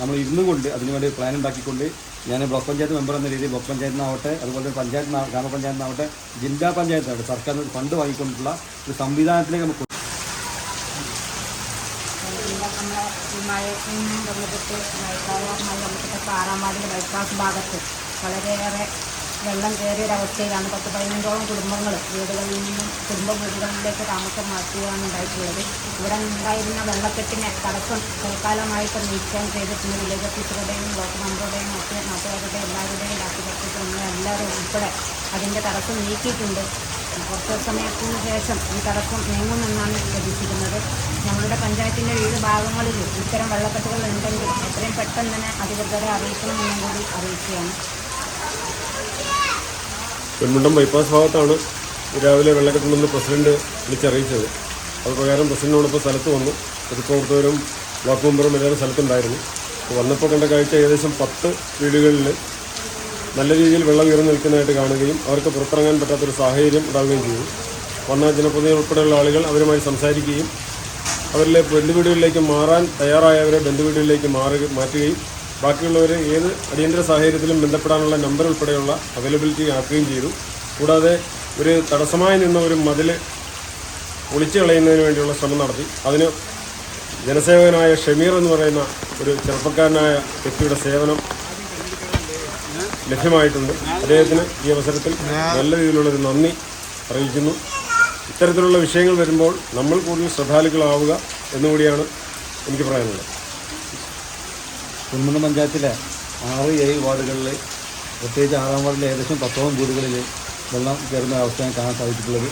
നമ്മൾ ഇരുന്നു കൊണ്ട് അതിനുവേണ്ടി പ്ലാൻ ഉണ്ടാക്കിക്കൊണ്ട് ഞാൻ ബ്ലോക്ക് പഞ്ചായത്ത് മെമ്പർ എന്ന രീതിയിൽ ബ്ലോക്ക് പഞ്ചായത്തിനാവട്ടെ അതുപോലെ പഞ്ചായത്ത് ഗ്രാമപഞ്ചായത്തിനാവട്ടെ ജില്ലാ പഞ്ചായത്താവട്ടെ സർക്കാർ ഫണ്ട് വാങ്ങിക്കൊണ്ടുള്ള ഒരു സംവിധാനത്തിലേക്ക് നമുക്ക് നിന്നും ബൈപ്പാസ് ഭാഗത്ത് വളരെയേറെ വെള്ളം കയറിയൊരവസ്ഥയിലാണ് പത്ത് പതിനഞ്ചോളം കുടുംബങ്ങൾ വീടുകളിൽ നിന്നും കുടുംബ വീടുകളിലേക്ക് താമസം മാറ്റുകയാണ് ഉണ്ടായിട്ടുള്ളത്. ഇവിടെ ഉണ്ടായിരുന്ന വെള്ളക്കെട്ടിനെ തടസ്സം തൽക്കാലമായിട്ട് നീക്കം ചെയ്തിട്ടുണ്ട് വില്ലേജ് ഓഫീസറുടെയും ബ്ലോക്ക് മെമ്പറുടെയും മറ്റ് നാട്ടുകാരുടെയും എല്ലാവരുടെയും ആർക്കിടെക്ടർ എല്ലാവരും ഉൾപ്പെടെ അതിന്റെ തടസ്സം നീക്കിയിട്ടുണ്ട്. കുറച്ച് സമയത്തിന് ശേഷം ഈ തടസ്സം നീങ്ങുമെന്നാണ് പ്രതീക്ഷിക്കുന്നത്. ഞങ്ങളുടെ പഞ്ചായത്തിന്റെ വിവിധ ഭാഗങ്ങളിൽ ഇത്തരം വെള്ളക്കെട്ടുകൾ ഉണ്ടെങ്കിൽ എത്രയും പെട്ടെന്ന് തന്നെ അധികൃതരെ അറിയിക്കണമെന്നും കൂടി അറിയിക്കുകയാണ്. പൊന്മുണ്ടം ബൈപ്പാസ് ഭാഗത്താണ് രാവിലെ വെള്ളക്കെട്ടുണ്ടെന്ന് പ്രസിഡന്റ് വിളിച്ചറിയിച്ചത്. അത് പ്രകാരം പ്രസിഡന്റിനോടൊപ്പം സ്ഥലത്ത് വന്നു. പൊതുപ്രവർത്തകരും ബ്ലോക്ക് മെമ്പറും എല്ലാവരും സ്ഥലത്തുണ്ടായിരുന്നു. വന്നപ്പോൾ കണ്ട കാഴ്ച ഏകദേശം പത്ത് വീടുകളിൽ നല്ല രീതിയിൽ വെള്ളം ഉയർന്നു നിൽക്കുന്നതായിട്ട് കാണുകയും അവർക്ക് പുറത്തിറങ്ങാൻ പറ്റാത്തൊരു സാഹചര്യം ഉണ്ടാവുകയും ചെയ്തു. വന്ന ജനപ്രതിനിധി ഉൾപ്പെടെയുള്ള ആളുകൾ അവരുമായി സംസാരിക്കുകയും അവരിലെ ബന്ധുവീടുകളിലേക്ക് മാറാൻ തയ്യാറായവരെ ബന്ധുവീടുകളിലേക്ക് മാറുക മാറ്റുകയും ബാക്കിയുള്ളവരെ ഏത് അടിയന്തര സാഹചര്യത്തിലും ബന്ധപ്പെടാനുള്ള നമ്പർ ഉൾപ്പെടെയുള്ള അവൈലബിലിറ്റി ആക്കുകയും ചെയ്തു. കൂടാതെ ഒരു തടസ്സമായി നിന്ന ഒരു മതിൽ ഒളിച്ചു കളയുന്നതിന് വേണ്ടിയുള്ള ശ്രമം നടത്തി. അതിന് ജനസേവകനായ ഷമീർ എന്ന് പറയുന്ന ഒരു ചെറുപ്പക്കാരനായ വ്യക്തിയുടെ സേവനം ലഭ്യമായിട്ടുണ്ട്. അദ്ദേഹത്തിന് ഈ അവസരത്തിൽ നല്ല രീതിയിലുള്ളൊരു നന്ദി അറിയിക്കുന്നു. ഇത്തരത്തിലുള്ള വിഷയങ്ങൾ വരുമ്പോൾ നമ്മൾ കൂടുതൽ ശ്രദ്ധാലുക്കളാവുക എന്നുകൂടിയാണ് എനിക്ക് പറയാനുള്ളത്. കുന്മണ്ണം പഞ്ചായത്തിലെ ആറ് ഏഴ് വാർഡുകളിൽ പ്രത്യേകിച്ച് ആറാം വാർഡിൽ ഏകദേശം പത്തോളം വീടുകളിൽ വെള്ളം കയറുന്ന അവസ്ഥയാണ് കാണാൻ സാധിച്ചിട്ടുള്ളത്.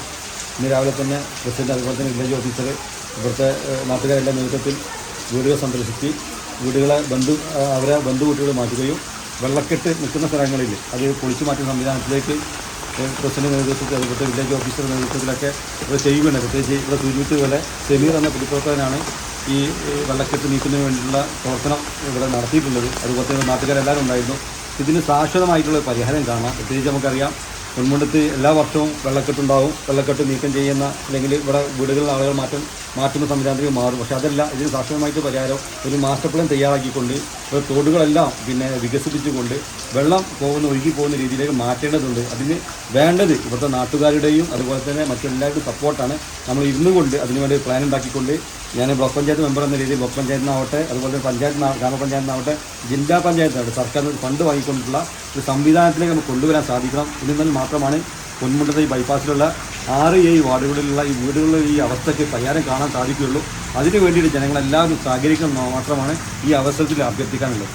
ഇന്ന് രാവിലെ തന്നെ പ്രസിഡന്റ് അതുപോലെ തന്നെ വില്ലേജ് ഓഫീസർ ഇവിടുത്തെ നാട്ടുകാരുടെ നേതൃത്വത്തിൽ വീടുകൾ സന്ദർശിച്ച് വീടുകളെ ബന്ധു അവരെ ബന്ധുകുട്ടികൾ മാറ്റുകയും വെള്ളക്കെട്ട് നിൽക്കുന്ന സ്ഥലങ്ങളിൽ അത് പൊളിച്ചു മാറ്റുന്ന സംവിധാനത്തിലേക്ക് പ്രസിഡന്റ് നേതൃത്വത്തിൽ അതുപോലെ വില്ലേജ് ഓഫീസറുടെ നേതൃത്വത്തിലൊക്കെ ഇവിടെ ചെയ്യുകയാണ് പ്രത്യേകിച്ച് ഇവിടെ സൂചിപ്പിച്ചതുപോലെ സെമീർ എന്ന പൊതുപ്രവർത്തകനാണ് ഈ വെള്ളക്കെട്ട് നീക്കുന്നതിന് വേണ്ടിയുള്ള പ്രവർത്തനം ഇവിടെ നടത്തിയിട്ടുള്ളത്. അതുപോലെ തന്നെ നാട്ടുകാരെല്ലാവരും ഉണ്ടായിരുന്നു. ഇതിന് ശാശ്വതമായിട്ടുള്ള പരിഹാരം കാണാം. പ്രത്യേകിച്ച് നമുക്കറിയാം മുൻമുണ്ടത്ത് എല്ലാ വർഷവും വെള്ളക്കെട്ടുണ്ടാവും വെള്ളക്കെട്ട് നീക്കം ചെയ്യുന്ന അല്ലെങ്കിൽ ഇവിടെ വീടുകളിൽ ആളുകൾ മാറ്റം മാറ്റുന്ന സംവിധാനത്തിൽ മാറും. പക്ഷേ അതല്ല ഇതിന് ശാശ്വതമായിട്ട് പരിഹാരം ഒരു മാസ്റ്റർ പ്ലാൻ തയ്യാറാക്കിക്കൊണ്ട് തോടുകളെല്ലാം പിന്നെ വികസിപ്പിച്ചുകൊണ്ട് വെള്ളം പോകുന്ന ഒഴുകി പോകുന്ന രീതിയിലേക്ക് മാറ്റേണ്ടതുണ്ട്. അതിന് വേണ്ടത് ഇവിടുത്തെ നാട്ടുകാരുടെയും അതുപോലെ തന്നെ മറ്റെല്ലാവരുടെയും സപ്പോർട്ടാണ് നമ്മൾ ഇരുന്നുകൊണ്ട് അതിനുവേണ്ടി പ്ലാൻ ഉണ്ടാക്കിക്കൊണ്ട് ഞാൻ ബ്ലോക്ക് പഞ്ചായത്ത് മെമ്പർ എന്ന രീതിയിൽ ബ്ലോക്ക് പഞ്ചായത്തിനാവട്ടെ അതുപോലെ പഞ്ചായത്ത് ഗ്രാമപഞ്ചായത്തിനാവട്ടെ ജില്ലാ പഞ്ചായത്താവട്ടെ സർക്കാർ ഫണ്ട് വാങ്ങിക്കൊണ്ടുള്ള ഒരു സംവിധാനത്തിലേക്ക് നമുക്ക് കൊണ്ടുവരാൻ സാധിക്കണം. ഇതിൽ മാത്രമാണ് പൊന്മുണ്ടത്തെ ഈ ബൈപ്പാസിലുള്ള ആറ് ഏഴ് വാർഡുകളിലുള്ള ഈ വീടുകളിലെ ഈ അവസ്ഥയ്ക്ക് പരിഹാരം കാണാൻ സാധിക്കുകയുള്ളൂ. അതിനു വേണ്ടിയിട്ട് ജനങ്ങളെല്ലാവരും സഹകരിക്കണം മാത്രമാണ് ഈ അവസരത്തിൽ അഭ്യർത്ഥിക്കാനുള്ളത്.